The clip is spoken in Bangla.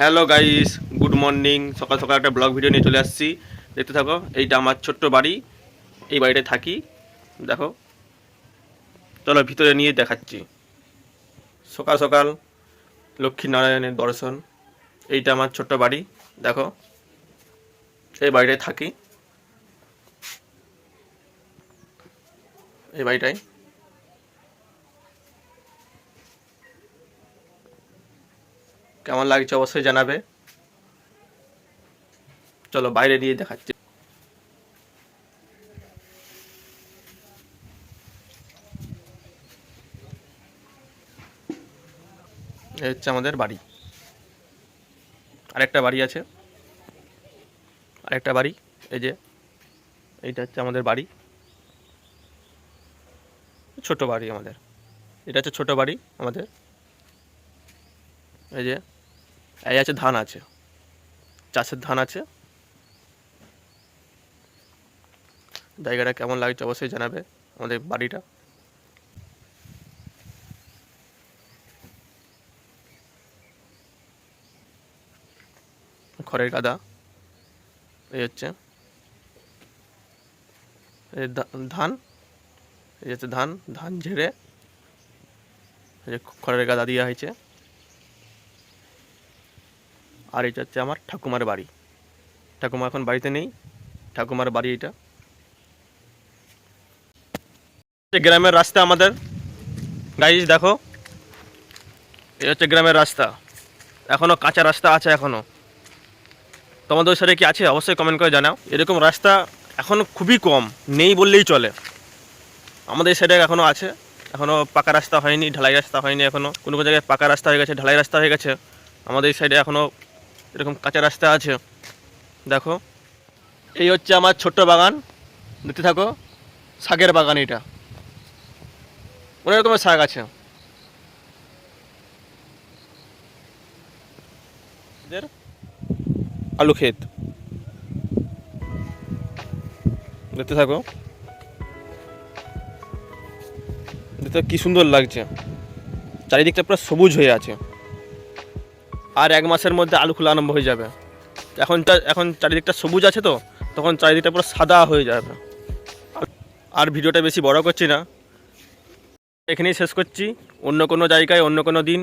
হ্যালো গাইস গুড মর্নিং সকাল সকাল একটা ব্লগ ভিডিও নিয়ে চলে আসছি। দেখতে থাকো, এইটা আমার ছোট্ট বাড়ি। এই বাড়িটায় থাকি। দেখো। চলো ভিতরে নিয়ে দেখাচ্ছি। সকাল সকাল লক্ষ্মী নারায়ণের দর্শন। এইটা আমার ছোট্ট বাড়ি। দেখো। এই বাড়িটায় থাকি। এই বাড়িটায়। কেমন লাগছে অবশ্যই জানাবে। চলো বাইরে নিয়ে দেখাচ্ছি। এই হচ্ছে আমাদের বাড়ি। আরেকটা বাড়ি আছে। আরেকটা বাড়ি, এই যে, এইটা হচ্ছে আমাদের বাড়ি। ছোট বাড়ি আমাদের। এটা হচ্ছে ছোট বাড়ি আমাদের। এই যে এই আছে ধান আছে। চাষের ধান আছে। জায়গাটা কেমন লাগছে অবশ্যই জানাবে আমাদের বাড়িটা। খড়ের গাদা, এই হচ্ছে। ধান এই হচ্ছে ধান ধান ঝেড়ে খড়ের গাদা দেওয়া হয়েছে। আর এটা হচ্ছে আমার ঠাকুমার বাড়ি। ঠাকুমা এখন বাড়িতে নেই, ঠাকুমার বাড়ি এটা। গ্রামের রাস্তা আমাদের। গাইজ দেখো, এই হচ্ছে গ্রামের রাস্তা। এখনও কাঁচা রাস্তা আছে এখনও তোমাদের সাথে কি আছে? অবশ্যই কমেন্ট করে জানাও। এরকম রাস্তা এখন খুবই কম, নেই বললেই চলে। আমাদের সাইডে এখনও আছে। এখনও পাকা রাস্তা হয়নি, ঢালাই রাস্তা হয়নি এখনও কোনো কোনো জায়গায় পাকা রাস্তা হয়ে গেছে, ঢালাই রাস্তা হয়ে গেছে। আমাদের সাইডে এখনও এরকম কাঁচা রাস্তা আছে। দেখো, এই হচ্ছে আমার ছোট্ট বাগান। দেখতে থাকো, শাকের বাগান এটা। অনেক রকমের শাক আছে। আলু ক্ষেত। দেখতে থাকো। দেখতে কি সুন্দর লাগছে। চারিদিকটা পুরো সবুজ হয়ে আছে। আর এক মাসের মধ্যে আলু খোলা আরম্ভ হয়ে যাবে। এখন এখন চারিদিকটা সবুজ আছে তো, তখন চারিদিকটা পুরো সাদা হয়ে যাবে। আর ভিডিওটা বেশি বড় করছি না। এখানেই শেষ করছি। অন্য কোনো জায়গায়, অন্য কোনো দিন।